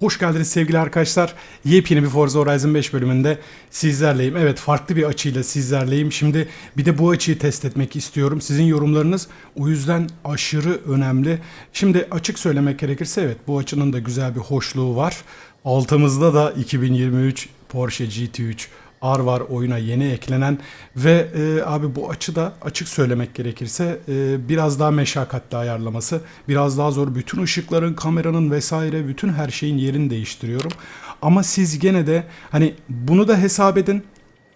Hoş geldiniz sevgili arkadaşlar. Yepyeni bir Forza Horizon 5 bölümünde sizlerleyim. Evet farklı bir açıyla sizlerleyim. Şimdi bir de bu açıyı test etmek istiyorum. Sizin yorumlarınız o yüzden aşırı önemli. Şimdi açık söylemek gerekirse evet bu açının da güzel bir hoşluğu var. Altımızda da 2023 Porsche GT3 R var oyuna yeni eklenen ve e, abi bu açıda açık söylemek gerekirse e, biraz daha meşakkatli ayarlaması biraz daha zor. Bütün ışıkların kameranın vesaire bütün her şeyin yerini değiştiriyorum. Ama siz gene de hani bunu da hesap edin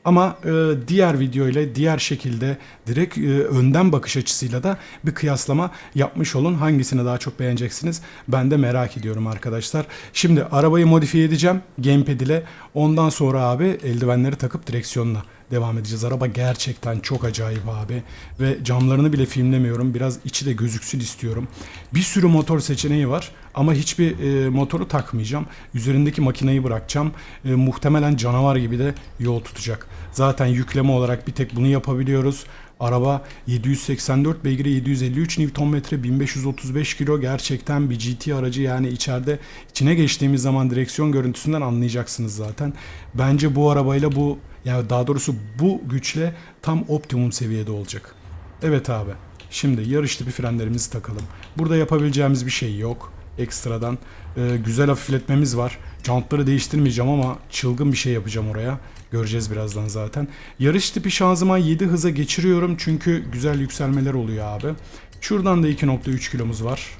ama e, diğer video ile diğer şekilde direkt e, önden bakış açısıyla da bir kıyaslama yapmış olun. Hangisini daha çok beğeneceksiniz? Ben de merak ediyorum arkadaşlar. Şimdi arabayı modifiye edeceğim gamepad ile. Ondan sonra abi eldivenleri takıp direksiyonla devam edeceğiz. Araba gerçekten çok acayip abi. Ve camlarını bile filmlemiyorum. Biraz içi de gözüksün istiyorum. Bir sürü motor seçeneği var. Ama hiçbir e, motoru takmayacağım. Üzerindeki makineyi bırakacağım. E, muhtemelen canavar gibi de yol tutacak. Zaten yükleme olarak bir tek bunu yapabiliyoruz. Araba 784 beygiri 753 Nm 1535 kilo gerçekten bir GT aracı yani içeride içine geçtiğimiz zaman direksiyon görüntüsünden anlayacaksınız zaten. Bence bu arabayla bu yani daha doğrusu bu güçle tam optimum seviyede olacak. Evet abi. Şimdi yarış tipi frenlerimizi takalım. Burada yapabileceğimiz bir şey yok ekstradan. Ee, güzel hafifletmemiz var. Jantları değiştirmeyeceğim ama çılgın bir şey yapacağım oraya. Göreceğiz birazdan zaten. Yarış tipi şanzıman 7 hıza geçiriyorum çünkü güzel yükselmeler oluyor abi. Şuradan da 2.3 kilomuz var.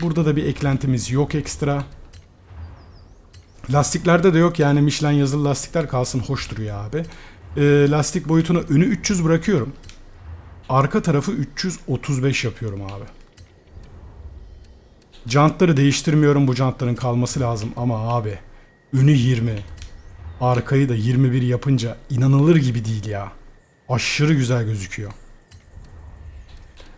Burada da bir eklentimiz yok ekstra. Lastiklerde de yok yani Michelin yazılı lastikler kalsın hoş duruyor abi. Ee, lastik boyutunu önü 300 bırakıyorum. Arka tarafı 335 yapıyorum abi. Jantları değiştirmiyorum bu jantların kalması lazım ama abi önü 20 arkayı da 21 yapınca inanılır gibi değil ya. Aşırı güzel gözüküyor.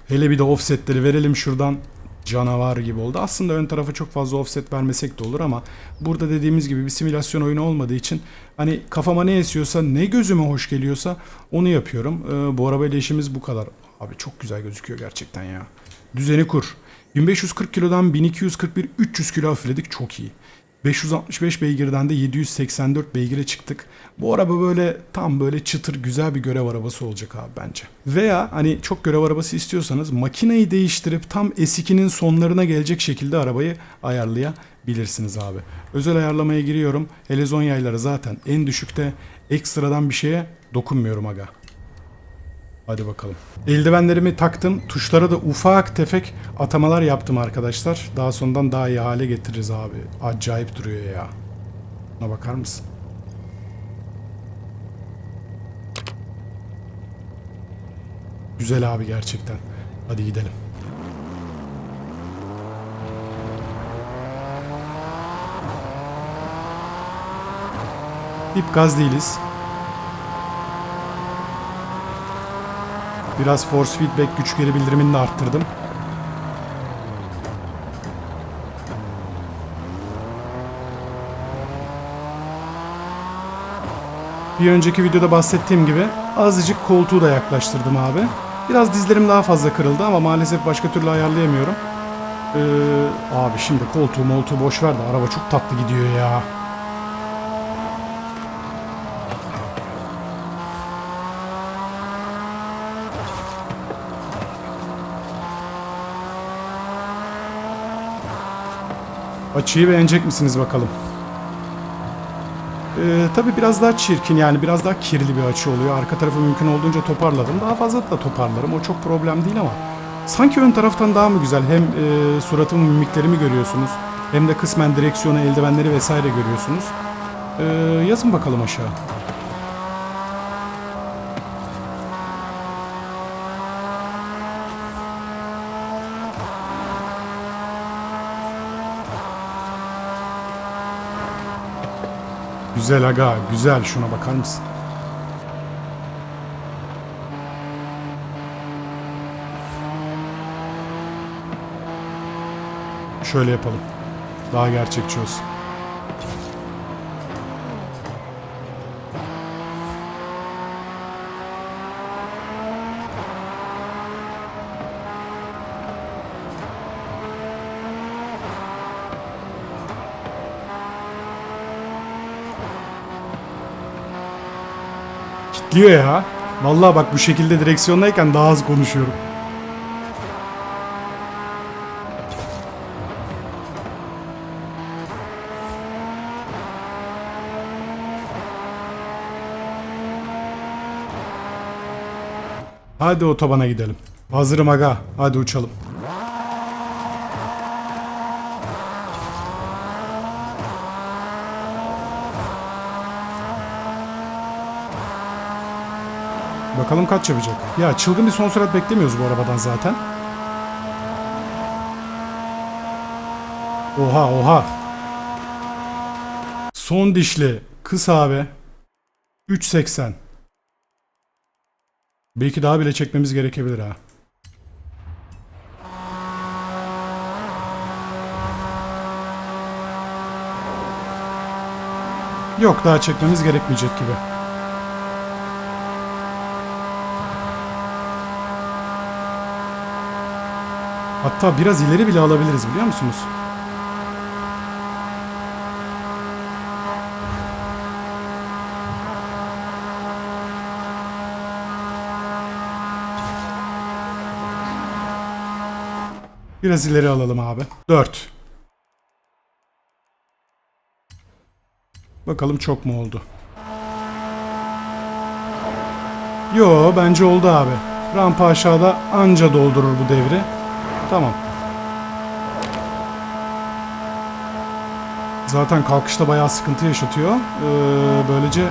Hele bir de offsetleri verelim şuradan canavar gibi oldu. Aslında ön tarafa çok fazla offset vermesek de olur ama burada dediğimiz gibi bir simülasyon oyunu olmadığı için hani kafama ne esiyorsa ne gözüme hoş geliyorsa onu yapıyorum. Ee, bu arabayla işimiz bu kadar. Abi çok güzel gözüküyor gerçekten ya. Düzeni kur. 1540 kilodan 1241 300 kilo hafifledik çok iyi. 565 beygirden de 784 beygire çıktık. Bu araba böyle tam böyle çıtır güzel bir görev arabası olacak abi bence. Veya hani çok görev arabası istiyorsanız makineyi değiştirip tam S2'nin sonlarına gelecek şekilde arabayı ayarlayabilirsiniz abi. Özel ayarlamaya giriyorum. Helezon yayları zaten en düşükte ekstradan bir şeye dokunmuyorum aga. Hadi bakalım. Eldivenlerimi taktım. Tuşlara da ufak tefek atamalar yaptım arkadaşlar. Daha sonradan daha iyi hale getiririz abi. Acayip duruyor ya. Buna bakar mısın? Güzel abi gerçekten. Hadi gidelim. Dip gaz değiliz. Biraz force feedback güç geri bildirimini de arttırdım. Bir önceki videoda bahsettiğim gibi azıcık koltuğu da yaklaştırdım abi. Biraz dizlerim daha fazla kırıldı ama maalesef başka türlü ayarlayamıyorum. Ee, abi şimdi koltuğu moltuğu boş ver de araba çok tatlı gidiyor ya. Açıyı beğenecek misiniz bakalım. Ee, tabii biraz daha çirkin yani biraz daha kirli bir açı oluyor. Arka tarafı mümkün olduğunca toparladım. Daha fazla da toparlarım. O çok problem değil ama sanki ön taraftan daha mı güzel? Hem e, suratımın mimiklerimi görüyorsunuz. Hem de kısmen direksiyonu, eldivenleri vesaire görüyorsunuz. Ee, yazın bakalım aşağı. Güzel aga, güzel. Şuna bakar mısın? Şöyle yapalım. Daha gerçekçi olsun. Bekliyor ya. Vallahi bak bu şekilde direksiyondayken daha az konuşuyorum. Hadi otobana gidelim. Hazırım aga. Hadi uçalım. Bakalım kaç yapacak. Ya çılgın bir son sürat beklemiyoruz bu arabadan zaten. Oha oha. Son dişli. Kısa abi. 3.80. Belki daha bile çekmemiz gerekebilir ha. Yok daha çekmemiz gerekmeyecek gibi. Hatta biraz ileri bile alabiliriz biliyor musunuz? Biraz ileri alalım abi. 4. Bakalım çok mu oldu? Yo bence oldu abi. Rampa aşağıda anca doldurur bu devri. Tamam. Zaten kalkışta bayağı sıkıntı yaşatıyor. Ee, böylece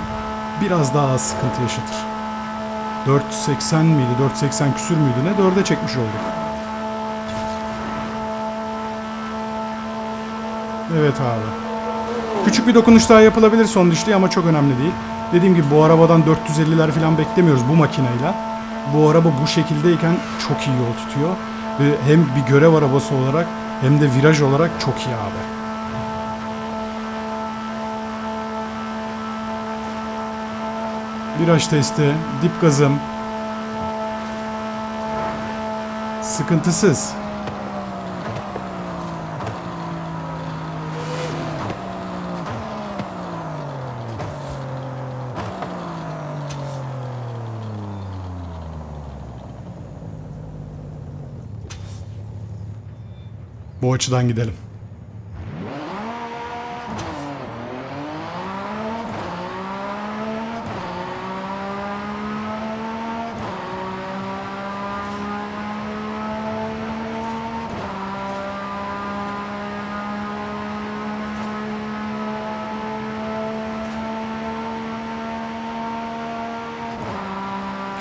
biraz daha sıkıntı yaşatır. 480 miydi? 480 küsür müydü ne? 4'e çekmiş olduk. Evet abi. Küçük bir dokunuş daha yapılabilir son dişli ama çok önemli değil. Dediğim gibi bu arabadan 450'ler falan beklemiyoruz bu makineyle. Bu araba bu şekildeyken çok iyi yol tutuyor. Hem bir görev arabası olarak hem de viraj olarak çok iyi abi. Viraj testi, dip gazım. Sıkıntısız. Bu açıdan gidelim.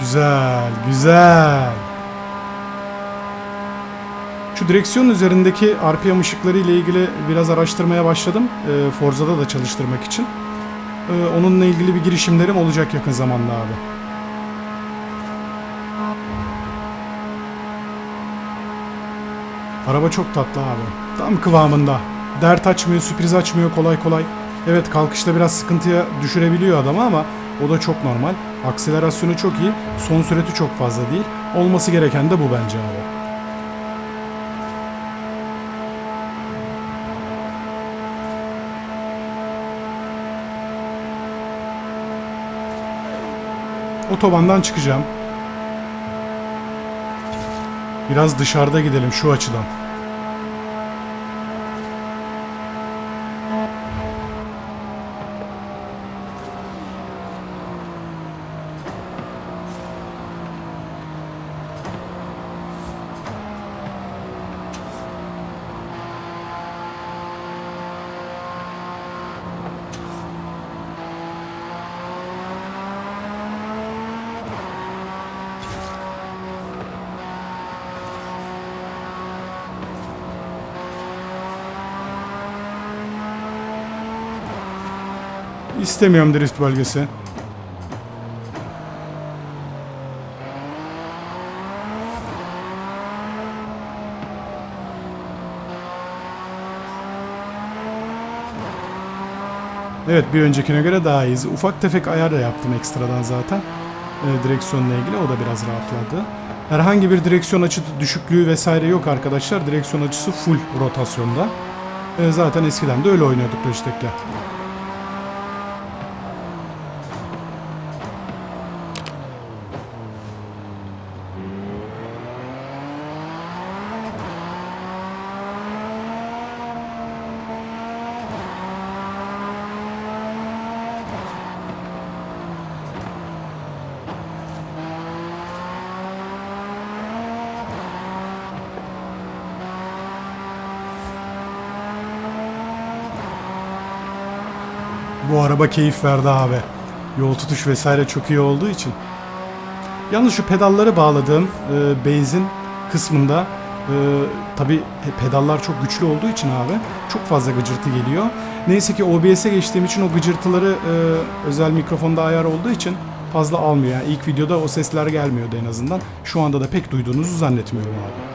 Güzel, güzel. Şu direksiyon üzerindeki RPM ışıkları ile ilgili biraz araştırmaya başladım. Ee, Forza'da da çalıştırmak için. Ee, onunla ilgili bir girişimlerim olacak yakın zamanda abi. Araba çok tatlı abi. Tam kıvamında. Dert açmıyor, sürpriz açmıyor kolay kolay. Evet kalkışta biraz sıkıntıya düşürebiliyor adamı ama o da çok normal. Akselerasyonu çok iyi, son süreti çok fazla değil. Olması gereken de bu bence abi. Otobandan çıkacağım. Biraz dışarıda gidelim şu açıdan. İstemiyorum drift bölgesi. Evet bir öncekine göre daha iyiyiz. Ufak tefek ayar da yaptım ekstradan zaten. Ee, direksiyonla ilgili o da biraz rahatladı. Herhangi bir direksiyon açı düşüklüğü vesaire yok arkadaşlar. Direksiyon açısı full rotasyonda. Ee, zaten eskiden de öyle oynuyorduk Logitech'le. Bu araba keyif verdi abi. Yol tutuş vesaire çok iyi olduğu için. Yalnız şu pedalları bağladığım e, benzin kısmında e, tabi pedallar çok güçlü olduğu için abi çok fazla gıcırtı geliyor. Neyse ki OBS'e geçtiğim için o gıcırtıları e, özel mikrofonda ayar olduğu için fazla almıyor. Yani ilk videoda o sesler gelmiyordu en azından. Şu anda da pek duyduğunuzu zannetmiyorum abi.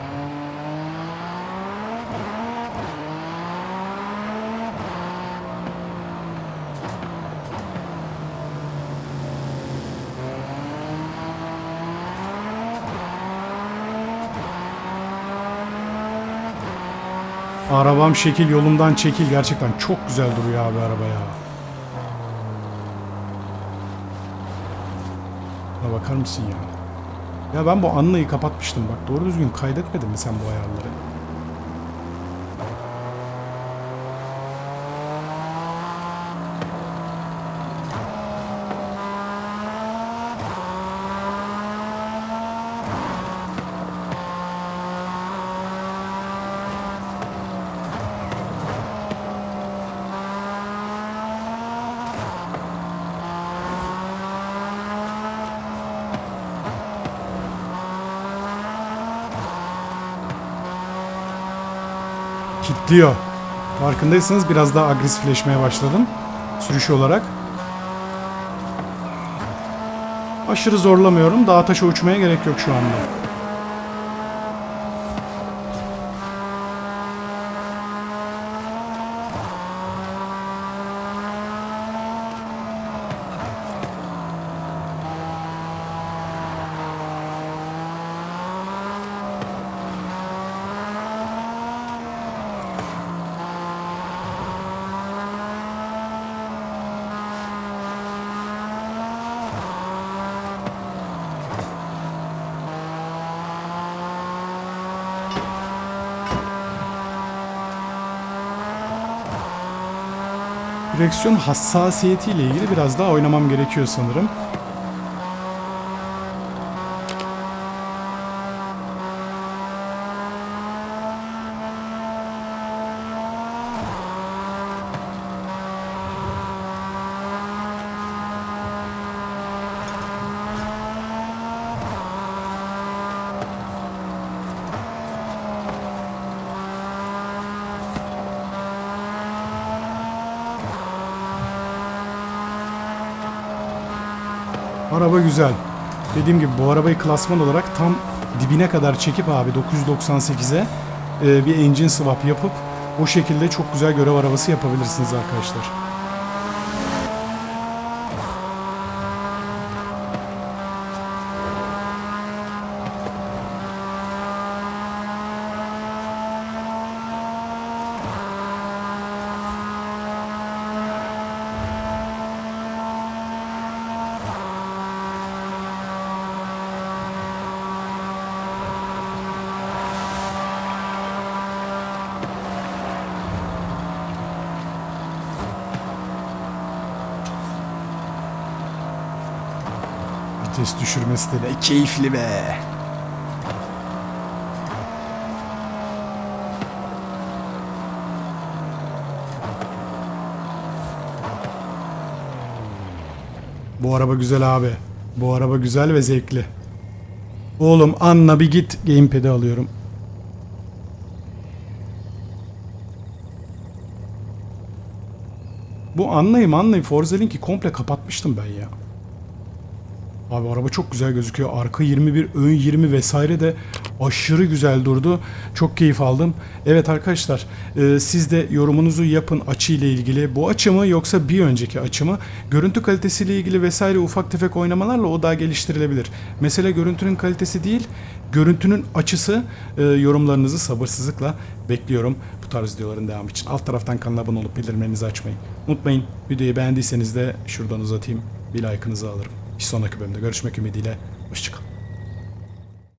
Arabam şekil yolumdan çekil gerçekten çok güzel duruyor abi araba ya. Ya bakar mısın ya? Ya ben bu Anna'yı kapatmıştım bak doğru düzgün kaydetmedin mi sen bu ayarları? Kitliyor. Farkındaysanız biraz daha agresifleşmeye başladım. Sürüş olarak. Aşırı zorlamıyorum. Dağa taşa uçmaya gerek yok şu anda. Direksiyon hassasiyetiyle ilgili biraz daha oynamam gerekiyor sanırım. Araba güzel. Dediğim gibi bu arabayı klasman olarak tam dibine kadar çekip abi 998'e e, bir engine swap yapıp o şekilde çok güzel görev arabası yapabilirsiniz arkadaşlar. Vites düşürmesi de ne keyifli be. Bu araba güzel abi. Bu araba güzel ve zevkli. Oğlum anla bir git gamepad'i alıyorum. Bu anlayayım anlayayım. Forza Link'i komple kapatmıştım ben ya. Abi araba çok güzel gözüküyor. Arka 21, ön 20 vesaire de aşırı güzel durdu. Çok keyif aldım. Evet arkadaşlar e, siz de yorumunuzu yapın açı ile ilgili. Bu açı mı yoksa bir önceki açı mı? Görüntü kalitesiyle ilgili vesaire ufak tefek oynamalarla o daha geliştirilebilir. Mesele görüntünün kalitesi değil, görüntünün açısı. E, yorumlarınızı sabırsızlıkla bekliyorum bu tarz videoların devamı için. Alt taraftan kanala abone olup bildirimlerinizi açmayı unutmayın. Videoyu beğendiyseniz de şuradan uzatayım. Bir like'ınızı alırım. Bir sonraki bölümde görüşmek ümidiyle. Hoşçakalın.